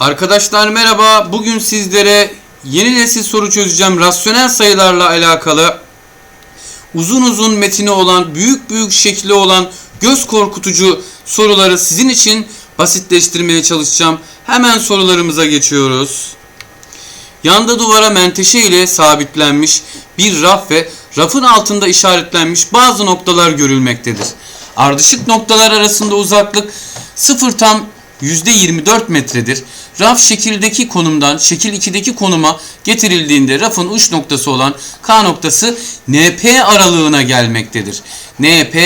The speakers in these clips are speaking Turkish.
Arkadaşlar merhaba. Bugün sizlere yeni nesil soru çözeceğim. Rasyonel sayılarla alakalı uzun uzun metini olan, büyük büyük şekli olan göz korkutucu soruları sizin için basitleştirmeye çalışacağım. Hemen sorularımıza geçiyoruz. Yanda duvara menteşe ile sabitlenmiş bir raf ve rafın altında işaretlenmiş bazı noktalar görülmektedir. Ardışık noktalar arasında uzaklık 0 tam %24 metredir. Raf şekildeki konumdan şekil 2'deki konuma getirildiğinde rafın uç noktası olan K noktası NP aralığına gelmektedir. NP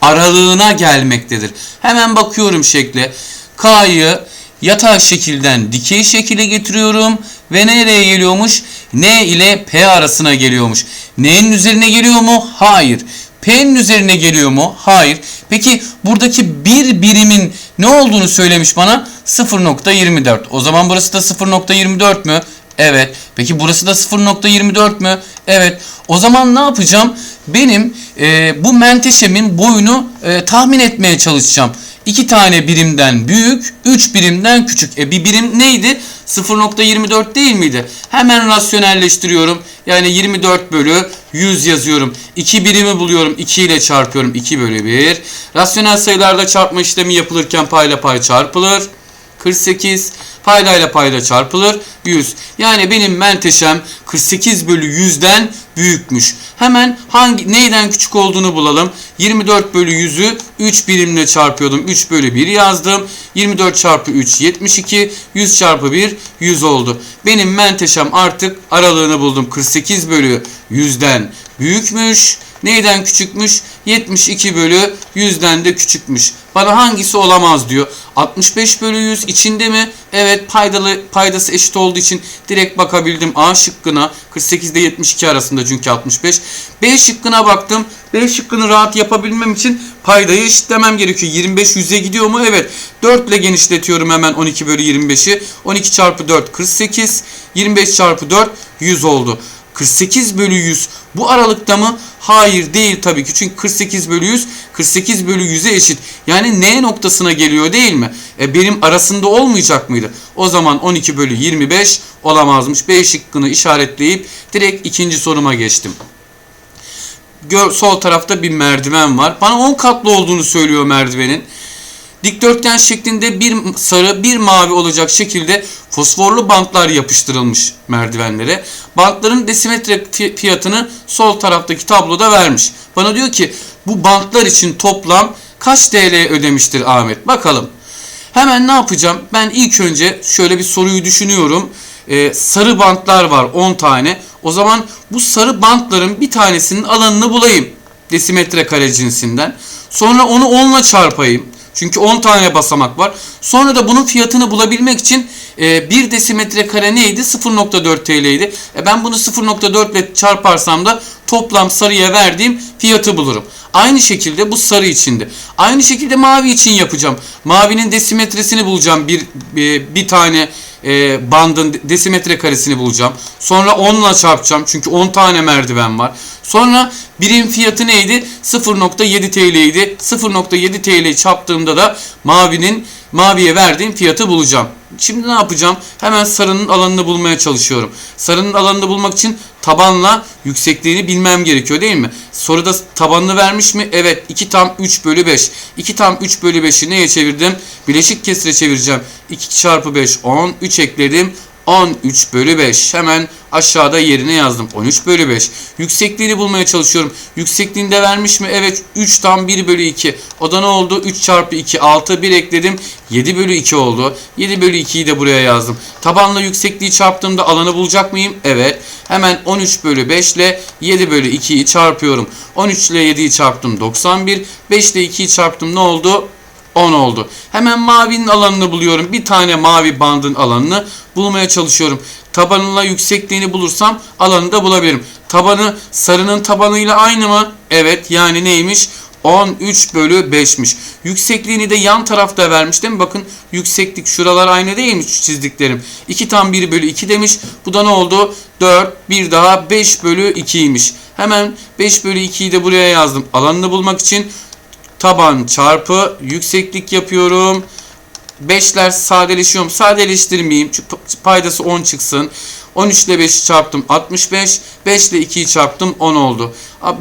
aralığına gelmektedir. Hemen bakıyorum şekle. K'yı yatay şekilden dikey şekile getiriyorum ve nereye geliyormuş? N ile P arasına geliyormuş. N'nin üzerine geliyor mu? Hayır. P'nin üzerine geliyor mu? Hayır. Peki buradaki bir birimin ne olduğunu söylemiş bana? 0.24. O zaman burası da 0.24 mü? Evet. Peki burası da 0.24 mü? Evet. O zaman ne yapacağım? Benim e, bu menteşemin boyunu e, tahmin etmeye çalışacağım. 2 tane birimden büyük, 3 birimden küçük. E bir birim neydi? 0.24 değil miydi? Hemen rasyonelleştiriyorum. Yani 24 bölü 100 yazıyorum. 2 birimi buluyorum. 2 ile çarpıyorum. 2 bölü 1. Rasyonel sayılarda çarpma işlemi yapılırken payla pay çarpılır. 48 paydayla payda çarpılır 100. Yani benim menteşem 48 bölü 100'den büyükmüş. Hemen hangi neyden küçük olduğunu bulalım. 24 bölü 100'ü 3 birimle çarpıyordum. 3 bölü 1 yazdım. 24 çarpı 3 72. 100 çarpı 1 100 oldu. Benim menteşem artık aralığını buldum. 48 bölü 100'den büyükmüş. Neyden küçükmüş? 72 bölü 100'den de küçükmüş. Bana hangisi olamaz diyor. 65 bölü 100 içinde mi? Evet paydalı paydası eşit olduğu için direkt bakabildim A şıkkına. 48 ile 72 arasında çünkü 65. B şıkkına baktım. B şıkkını rahat yapabilmem için paydayı eşitlemem gerekiyor. 25 100'e gidiyor mu? Evet. 4 ile genişletiyorum hemen 12 bölü 25'i. 12 çarpı 4 48. 25 çarpı 4 100 oldu. 48 bölü 100 bu aralıkta mı? Hayır değil tabii ki. Çünkü 48 bölü 100 48 bölü 100'e eşit. Yani N noktasına geliyor değil mi? E benim arasında olmayacak mıydı? O zaman 12 bölü 25 olamazmış. B şıkkını işaretleyip direkt ikinci soruma geçtim. Gör, sol tarafta bir merdiven var. Bana 10 katlı olduğunu söylüyor merdivenin. Dikdörtgen şeklinde bir sarı bir mavi olacak şekilde fosforlu bantlar yapıştırılmış merdivenlere. Bantların desimetre fiyatını sol taraftaki tabloda vermiş. Bana diyor ki bu bantlar için toplam kaç TL ödemiştir Ahmet? Bakalım. Hemen ne yapacağım? Ben ilk önce şöyle bir soruyu düşünüyorum. Ee, sarı bantlar var 10 tane. O zaman bu sarı bantların bir tanesinin alanını bulayım. Desimetre kare cinsinden. Sonra onu 10 ile çarpayım. Çünkü 10 tane basamak var. Sonra da bunun fiyatını bulabilmek için e, 1 desimetre kare neydi? 0.4 TL'ydi. E ben bunu 0.4 ile çarparsam da toplam sarıya verdiğim fiyatı bulurum. Aynı şekilde bu sarı içinde. Aynı şekilde mavi için yapacağım. Mavinin desimetresini bulacağım. Bir, bir, bir tane e, bandın desimetre karesini bulacağım. Sonra 10 ile çarpacağım. Çünkü 10 tane merdiven var. Sonra birim fiyatı neydi? 0.7 TL idi. 0.7 TL çarptığımda da mavinin maviye verdiğim fiyatı bulacağım. Şimdi ne yapacağım? Hemen sarının alanını bulmaya çalışıyorum. Sarının alanını bulmak için tabanla yüksekliğini bilmem gerekiyor değil mi? Soruda tabanını vermiş mi? Evet. 2 tam 3 bölü 5. 2 tam 3 bölü 5'i neye çevirdim? Bileşik kesire çevireceğim. 2 çarpı 5 10. 3 ekledim. 13 bölü 5. Hemen aşağıda yerine yazdım. 13 bölü 5. Yüksekliğini bulmaya çalışıyorum. Yüksekliğinde vermiş mi? Evet 3 tam 1 bölü 2. O da ne oldu? 3 çarpı 2 6 1 ekledim. 7 bölü 2 oldu. 7 bölü 2'yi de buraya yazdım. Tabanla yüksekliği çarptığımda alanı bulacak mıyım? Evet. Hemen 13 bölü 5 ile 7 bölü 2'yi çarpıyorum. 13 ile 7'yi çarptım 91. 5 ile 2'yi çarptım ne oldu? 10 oldu. Hemen mavinin alanını buluyorum. Bir tane mavi bandın alanını bulmaya çalışıyorum. Tabanıyla yüksekliğini bulursam alanını da bulabilirim. Tabanı sarının tabanıyla aynı mı? Evet yani neymiş? 13 bölü 5'miş. Yüksekliğini de yan tarafta vermiş değil mi? Bakın yükseklik şuralar aynı değil mi şu çizdiklerim? 2 tam 1 bölü 2 demiş. Bu da ne oldu? 4 bir daha 5 bölü 2'ymiş. Hemen 5 bölü 2'yi de buraya yazdım. Alanını bulmak için taban çarpı yükseklik yapıyorum. 5'ler sadeleşiyor mu? Sadeleştirmeyeyim. Çünkü paydası 10 çıksın. 13 ile 5'i çarptım 65. 5 ile 2'yi çarptım 10 oldu.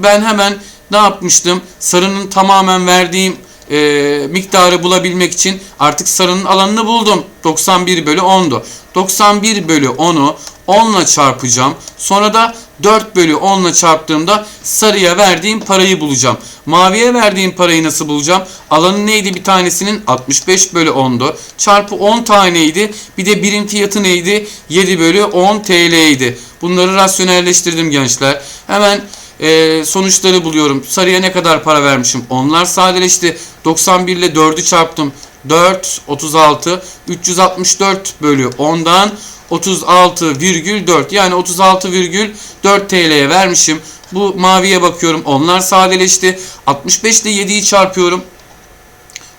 Ben hemen ne yapmıştım? Sarının tamamen verdiğim e, miktarı bulabilmek için artık sarının alanını buldum. 91 bölü 10'du. 91 bölü 10'u 10 ile çarpacağım. Sonra da 4 bölü 10 ile çarptığımda sarıya verdiğim parayı bulacağım. Maviye verdiğim parayı nasıl bulacağım? Alanı neydi bir tanesinin? 65 bölü 10'du. Çarpı 10 taneydi. Bir de birim fiyatı neydi? 7 bölü 10 TL'ydi. Bunları rasyonelleştirdim gençler. Hemen e, sonuçları buluyorum. Sarıya ne kadar para vermişim? Onlar sadeleşti. 91 ile 4'ü çarptım. 4, 36, 364 bölü 10'dan 36,4 yani 36,4 TL'ye vermişim. Bu maviye bakıyorum. Onlar sadeleşti. 65 ile 7'yi çarpıyorum.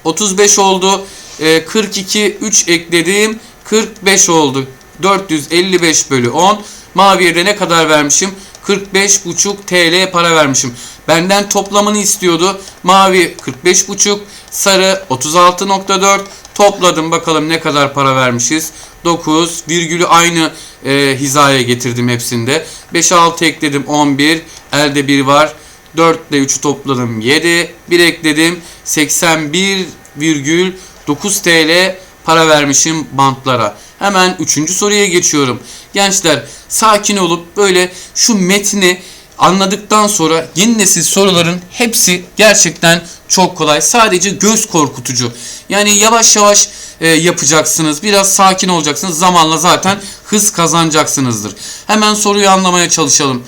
35 oldu. Ee, 42 3 ekledim. 45 oldu. 455 bölü 10. Maviye de ne kadar vermişim? 45,5 TL para vermişim. Benden toplamını istiyordu. Mavi 45,5, sarı 36,4. Topladım bakalım ne kadar para vermişiz. 9 virgülü aynı e, hizaya getirdim hepsinde. 5 6 ekledim 11. Elde 1 var. 4 ile 3'ü topladım 7. 1 ekledim 81,9 TL para vermişim bantlara. Hemen 3. soruya geçiyorum. Gençler sakin olup böyle şu metni anladıktan sonra yeni nesil soruların hepsi gerçekten çok kolay. Sadece göz korkutucu. Yani yavaş yavaş e, yapacaksınız. Biraz sakin olacaksınız. Zamanla zaten hız kazanacaksınızdır. Hemen soruyu anlamaya çalışalım.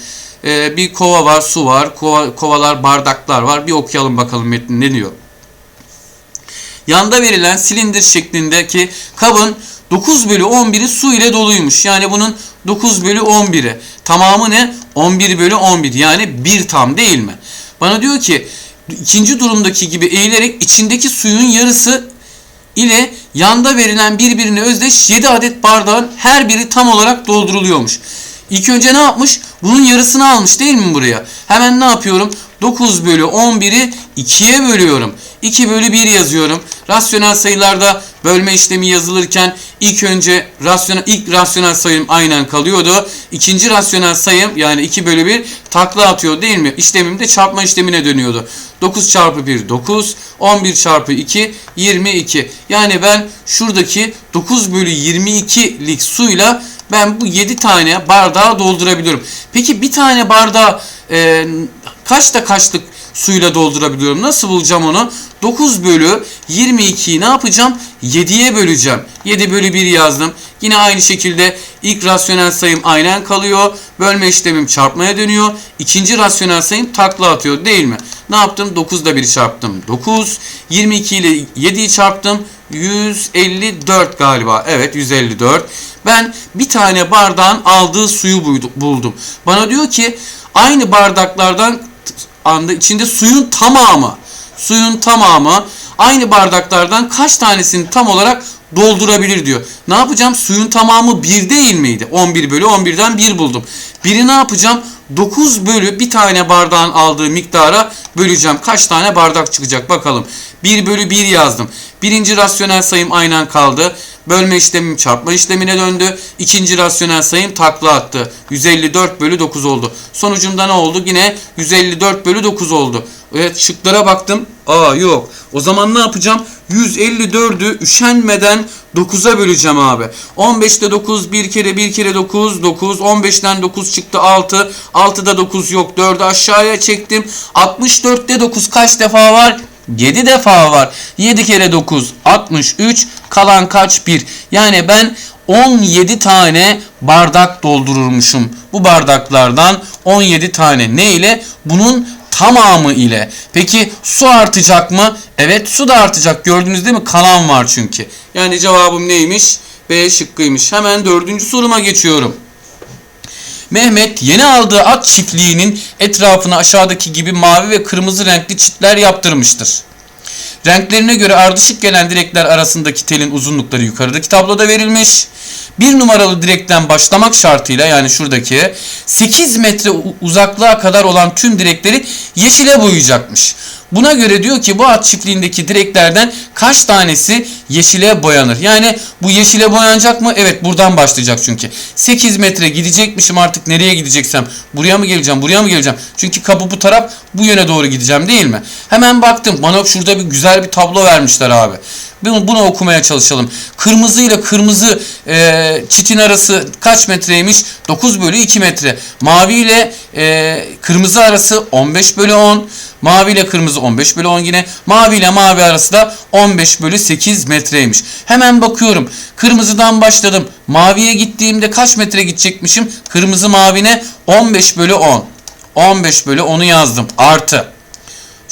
E, bir kova var, su var. Kova, kovalar, bardaklar var. Bir okuyalım bakalım metnin ne diyor. Yanda verilen silindir şeklindeki kabın 9 bölü 11'i su ile doluymuş. Yani bunun 9 bölü 11'i. Tamamı ne? 11 bölü 11. Yani bir tam değil mi? Bana diyor ki ikinci durumdaki gibi eğilerek içindeki suyun yarısı ile yanda verilen birbirine özdeş 7 adet bardağın her biri tam olarak dolduruluyormuş. İlk önce ne yapmış? Bunun yarısını almış değil mi buraya? Hemen ne yapıyorum? 9 bölü 11'i 2'ye bölüyorum. 2 bölü 1 yazıyorum. Rasyonel sayılarda bölme işlemi yazılırken ilk önce rasyonel, ilk rasyonel sayım aynen kalıyordu. İkinci rasyonel sayım yani 2 bölü 1 takla atıyor değil mi? İşlemim de çarpma işlemine dönüyordu. 9 çarpı 1 9, 11 çarpı 2 22. Yani ben şuradaki 9 bölü 22'lik suyla ben bu 7 tane bardağı doldurabiliyorum. Peki bir tane bardağı e, kaçta kaçlık suyla doldurabiliyorum? Nasıl bulacağım onu? 9 bölü 22'yi ne yapacağım? 7'ye böleceğim. 7 bölü 1 yazdım. Yine aynı şekilde ilk rasyonel sayım aynen kalıyor. Bölme işlemim çarpmaya dönüyor. İkinci rasyonel sayım takla atıyor değil mi? Ne yaptım? 9 ile 1'i çarptım. 9. 22 ile 7'yi çarptım. 154 galiba. Evet 154. Ben bir tane bardağın aldığı suyu buldum. Bana diyor ki aynı bardaklardan anda içinde suyun tamamı suyun tamamı aynı bardaklardan kaç tanesini tam olarak doldurabilir diyor. Ne yapacağım? Suyun tamamı 1 değil miydi? 11 bölü 11'den 1 buldum. Biri ne yapacağım? 9 bölü bir tane bardağın aldığı miktara böleceğim. Kaç tane bardak çıkacak bakalım. 1 bölü 1 yazdım. Birinci rasyonel sayım aynen kaldı. Bölme işlemim çarpma işlemine döndü. İkinci rasyonel sayım takla attı. 154 bölü 9 oldu. Sonucunda ne oldu? Yine 154 bölü 9 oldu. Evet şıklara baktım. Aa yok. O zaman ne yapacağım? 154'ü üşenmeden 9'a böleceğim abi. 15'te 9 bir kere bir kere 9 9 15'ten 9 çıktı 6 6'da 9 yok 4'ü aşağıya çektim. 64'te 9 kaç defa var? 7 defa var. 7 kere 9 63 kalan kaç 1. Yani ben 17 tane bardak doldururmuşum. Bu bardaklardan 17 tane ne ile? Bunun tamamı ile. Peki su artacak mı? Evet su da artacak. Gördünüz değil mi? Kalan var çünkü. Yani cevabım neymiş? B şıkkıymış. Hemen dördüncü soruma geçiyorum. Mehmet yeni aldığı at çiftliğinin etrafına aşağıdaki gibi mavi ve kırmızı renkli çitler yaptırmıştır. Renklerine göre ardışık gelen direkler arasındaki telin uzunlukları yukarıdaki tabloda verilmiş. Bir numaralı direkten başlamak şartıyla yani şuradaki 8 metre uzaklığa kadar olan tüm direkleri yeşile boyayacakmış. Buna göre diyor ki bu at çiftliğindeki direklerden kaç tanesi yeşile boyanır? Yani bu yeşile boyanacak mı? Evet buradan başlayacak çünkü. 8 metre gidecekmişim artık nereye gideceksem. Buraya mı geleceğim buraya mı geleceğim? Çünkü kapı bu taraf bu yöne doğru gideceğim değil mi? Hemen baktım bana şurada bir güzel bir tablo vermişler abi. Bunu, bunu okumaya çalışalım. Kırmızı ile kırmızı e, çitin arası kaç metreymiş? 9 bölü 2 metre. Mavi ile e, kırmızı arası 15 bölü 10. Mavi ile kırmızı 15 bölü 10 yine. Mavi ile mavi arası da 15 bölü 8 metreymiş. Hemen bakıyorum. Kırmızıdan başladım. Maviye gittiğimde kaç metre gidecekmişim? Kırmızı mavine 15 bölü 10. 15 bölü 10'u yazdım. Artı.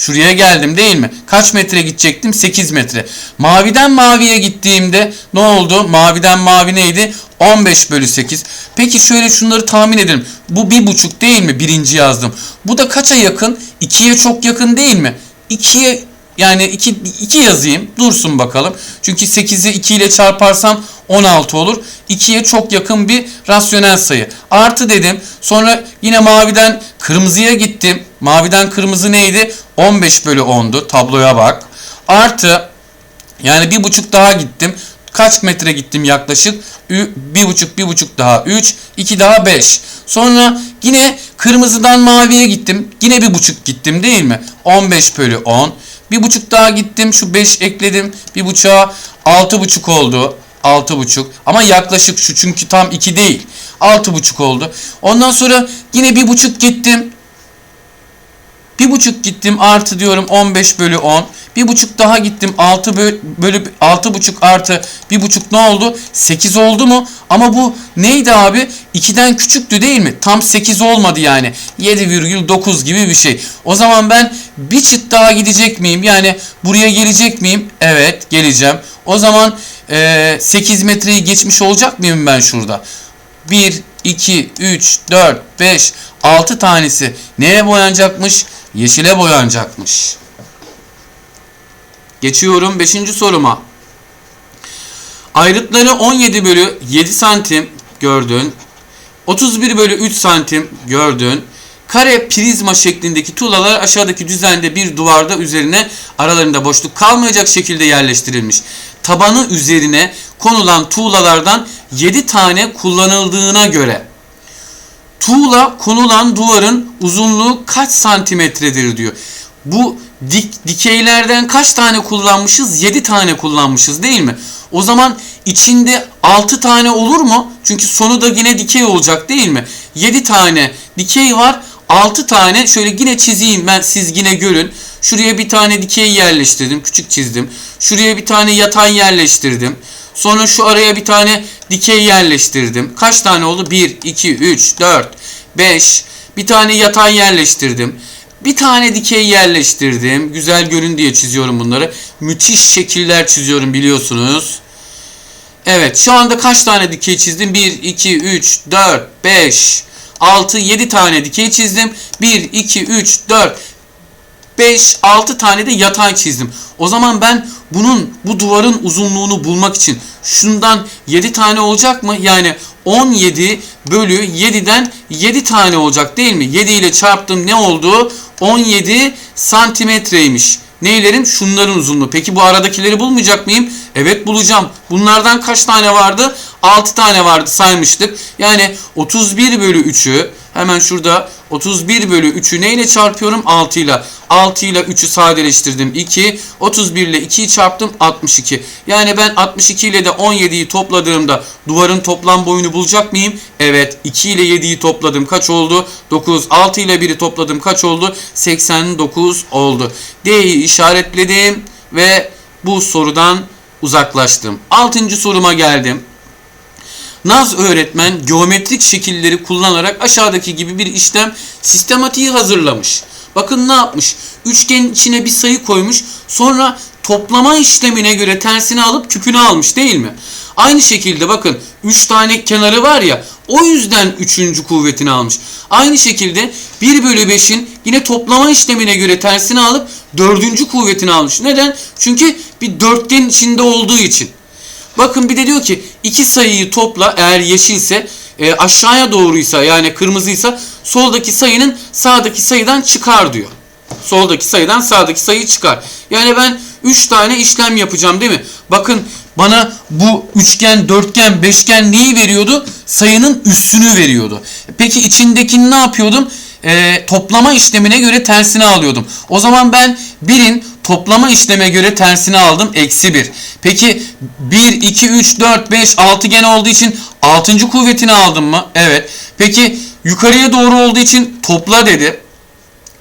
Şuraya geldim değil mi? Kaç metre gidecektim? 8 metre. Maviden maviye gittiğimde ne oldu? Maviden mavi neydi? 15 bölü 8. Peki şöyle şunları tahmin edelim. Bu bir buçuk değil mi? Birinci yazdım. Bu da kaça yakın? 2'ye çok yakın değil mi? 2'ye yani 2, 2 yazayım. Dursun bakalım. Çünkü 8'i 2 ile çarparsam 16 olur. 2'ye çok yakın bir rasyonel sayı. Artı dedim. Sonra yine maviden kırmızıya gittim. Maviden kırmızı neydi? 15 bölü 10'du. Tabloya bak. Artı yani bir buçuk daha gittim. Kaç metre gittim yaklaşık? Bir buçuk, bir buçuk daha 3, 2 daha 5. Sonra yine kırmızıdan maviye gittim. Yine bir buçuk gittim değil mi? 15 bölü 10. Bir buçuk daha gittim. Şu 5 ekledim. Bir buçuğa 6 buçuk oldu. 6 buçuk. Ama yaklaşık şu çünkü tam 2 değil. 6 buçuk oldu. Ondan sonra yine bir buçuk gittim. Bir buçuk gittim artı diyorum 15 bölü 10. Bir buçuk daha gittim 6 bölü, 6 buçuk artı bir buçuk ne oldu? 8 oldu mu? Ama bu neydi abi? 2'den küçüktü değil mi? Tam 8 olmadı yani. 7,9 gibi bir şey. O zaman ben bir çıt daha gidecek miyim? Yani buraya gelecek miyim? Evet geleceğim. O zaman eee 8 metreyi geçmiş olacak mıyım ben şurada? 1, 2, 3, 4, 5, 6 tanesi neye boyanacakmış? Yeşile boyanacakmış. Geçiyorum 5. soruma. Ayrıtları 17 bölü 7 santim gördün. 31 bölü 3 santim gördün. Kare prizma şeklindeki tuğlalar aşağıdaki düzende bir duvarda üzerine aralarında boşluk kalmayacak şekilde yerleştirilmiş. Tabanı üzerine konulan tuğlalardan 7 tane kullanıldığına göre tuğla konulan duvarın uzunluğu kaç santimetredir diyor. Bu dik, dikeylerden kaç tane kullanmışız? 7 tane kullanmışız değil mi? O zaman içinde 6 tane olur mu? Çünkü sonu da yine dikey olacak değil mi? 7 tane dikey var. 6 tane şöyle yine çizeyim ben siz yine görün. Şuraya bir tane dikey yerleştirdim. Küçük çizdim. Şuraya bir tane yatay yerleştirdim. Sonra şu araya bir tane dikey yerleştirdim. Kaç tane oldu? 1, 2, 3, 4, 5. Bir tane yatay yerleştirdim. Bir tane dikey yerleştirdim. Güzel görün diye çiziyorum bunları. Müthiş şekiller çiziyorum biliyorsunuz. Evet şu anda kaç tane dikey çizdim? 1, 2, 3, 4, 5, 6, 7 tane dikey çizdim. 1, 2, 3, 4, 5, 6 tane de yatay çizdim. O zaman ben bunun bu duvarın uzunluğunu bulmak için şundan 7 tane olacak mı? Yani 17 bölü 7'den 7 tane olacak değil mi? 7 ile çarptım ne oldu? 17 santimetreymiş. Neylerin? Şunların uzunluğu. Peki bu aradakileri bulmayacak mıyım? Evet bulacağım. Bunlardan kaç tane vardı? 6 tane vardı saymıştık. Yani 31 bölü 3'ü hemen şurada 31 bölü 3'ü neyle çarpıyorum? 6 ile. 6 ile 3'ü sadeleştirdim 2. 31 ile 2'yi çarptım 62. Yani ben 62 ile de 17'yi topladığımda duvarın toplam boyunu bulacak mıyım? Evet 2 ile 7'yi topladım kaç oldu? 9. 6 ile 1'i topladım kaç oldu? 89 oldu. D'yi işaretledim ve bu sorudan uzaklaştım. 6. soruma geldim. Naz öğretmen geometrik şekilleri kullanarak aşağıdaki gibi bir işlem sistematiği hazırlamış. Bakın ne yapmış? Üçgenin içine bir sayı koymuş. Sonra toplama işlemine göre tersini alıp küpünü almış değil mi? Aynı şekilde bakın 3 tane kenarı var ya o yüzden 3. kuvvetini almış. Aynı şekilde 1 bölü 5'in yine toplama işlemine göre tersini alıp 4. kuvvetini almış. Neden? Çünkü bir dörtgenin içinde olduğu için. Bakın bir de diyor ki iki sayıyı topla eğer yeşilse e, aşağıya doğruysa yani kırmızıysa soldaki sayının sağdaki sayıdan çıkar diyor. Soldaki sayıdan sağdaki sayıyı çıkar. Yani ben 3 tane işlem yapacağım değil mi? Bakın bana bu üçgen, dörtgen, beşgen neyi veriyordu? Sayının üssünü veriyordu. Peki içindekini ne yapıyordum? Ee, toplama işlemine göre tersini alıyordum. O zaman ben birin toplama işleme göre tersini aldım. Eksi 1. Peki 1, 2, 3, 4, 5, 6 gene olduğu için 6. kuvvetini aldım mı? Evet. Peki yukarıya doğru olduğu için topla dedi.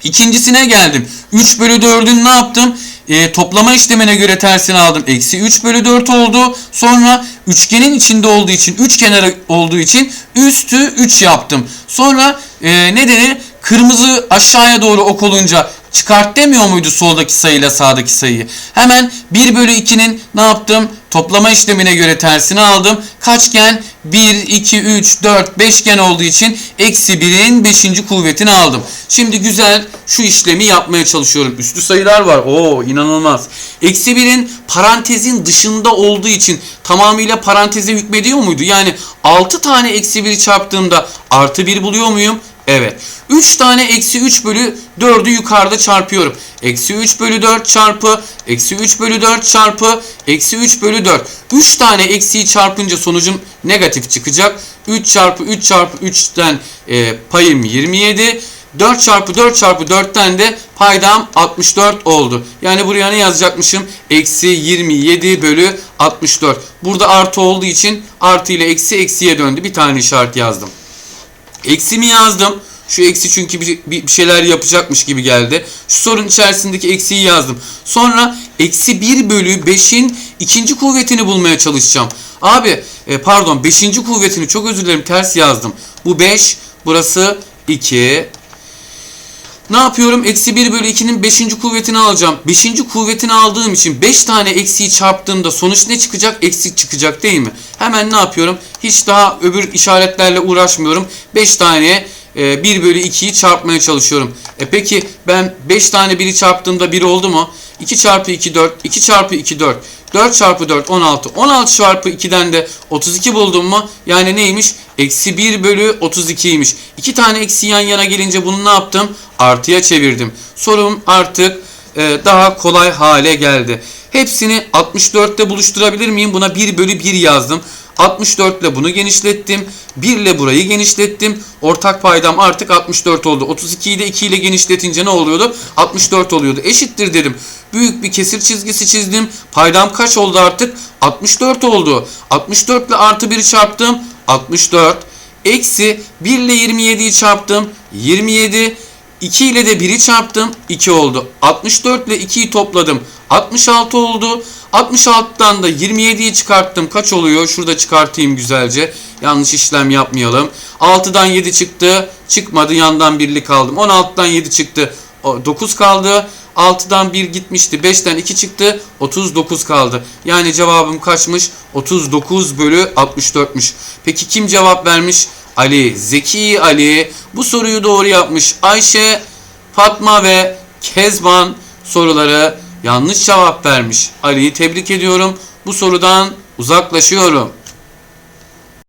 İkincisine geldim. 3 bölü 4'ün ne yaptım? E, toplama işlemine göre tersini aldım. Eksi 3 bölü 4 oldu. Sonra üçgenin içinde olduğu için, üç kenarı olduğu için üstü 3 yaptım. Sonra e, ne denir? Kırmızı aşağıya doğru ok olunca çıkart demiyor muydu soldaki sayıyla sağdaki sayıyı? Hemen 1 bölü 2'nin ne yaptım? Toplama işlemine göre tersini aldım. Kaçgen? 1, 2, 3, 4, 5 gen olduğu için eksi 1'in 5. kuvvetini aldım. Şimdi güzel şu işlemi yapmaya çalışıyorum. Üstü sayılar var. Oo inanılmaz. Eksi 1'in parantezin dışında olduğu için tamamıyla paranteze hükmediyor muydu? Yani 6 tane eksi 1'i çarptığımda artı 1 buluyor muyum? Evet. 3 tane eksi 3 bölü 4'ü yukarıda çarpıyorum. Eksi 3 bölü 4 çarpı eksi 3 bölü 4 çarpı eksi 3 bölü 4. 3 tane eksiyi çarpınca sonucum negatif çıkacak. 3 çarpı 3 çarpı 3'ten e, payım 27. 4 çarpı 4 çarpı 4'ten de paydam 64 oldu. Yani buraya ne yazacakmışım? Eksi 27 bölü 64. Burada artı olduğu için artı ile eksi eksiye döndü. Bir tane işaret yazdım. Eksimi yazdım. Şu eksi çünkü bir, bir şeyler yapacakmış gibi geldi. Şu sorun içerisindeki eksiyi yazdım. Sonra eksi 1 bölü 5'in ikinci kuvvetini bulmaya çalışacağım. Abi e, pardon 5. kuvvetini çok özür dilerim ters yazdım. Bu 5 burası 2. Ne yapıyorum? Eksi 1 bölü 2'nin 5. kuvvetini alacağım. 5. kuvvetini aldığım için 5 tane eksiyi çarptığımda sonuç ne çıkacak? Eksik çıkacak değil mi? Hemen ne yapıyorum? Hiç daha öbür işaretlerle uğraşmıyorum. 5 tane 1 bölü 2'yi çarpmaya çalışıyorum. E peki ben 5 tane 1'i çarptığımda 1 oldu mu? 2 çarpı 2 4, 2 çarpı 2 4, 4 çarpı 4 16, 16 çarpı 2'den de 32 buldum mu? Yani neymiş? Eksi 1 bölü 32'ymiş. 2 tane eksi yan yana gelince bunu ne yaptım? Artıya çevirdim. Sorum artık e, daha kolay hale geldi. Hepsini 64'te buluşturabilir miyim? Buna 1 bölü 1 yazdım. 64 ile bunu genişlettim. 1 ile burayı genişlettim. Ortak paydam artık 64 oldu. 32'yi de 2 ile genişletince ne oluyordu? 64 oluyordu. Eşittir dedim. Büyük bir kesir çizgisi çizdim. Paydam kaç oldu artık? 64 oldu. 64 ile artı 1'i çarptım. 64. Eksi 1 ile 27'yi çarptım. 27. 2 ile de 1'i çarptım. 2 oldu. 64 ile 2'yi topladım. 66 oldu. 66'dan da 27'yi çıkarttım. Kaç oluyor? Şurada çıkartayım güzelce. Yanlış işlem yapmayalım. 6'dan 7 çıktı. Çıkmadı. Yandan birlik aldım. 16'dan 7 çıktı. 9 kaldı. 6'dan 1 gitmişti. 5'ten 2 çıktı. 39 kaldı. Yani cevabım kaçmış? 39 bölü 64'müş. Peki kim cevap vermiş? Ali. Zeki Ali. Bu soruyu doğru yapmış. Ayşe, Fatma ve Kezban soruları yanlış cevap vermiş. Ali'yi tebrik ediyorum. Bu sorudan uzaklaşıyorum.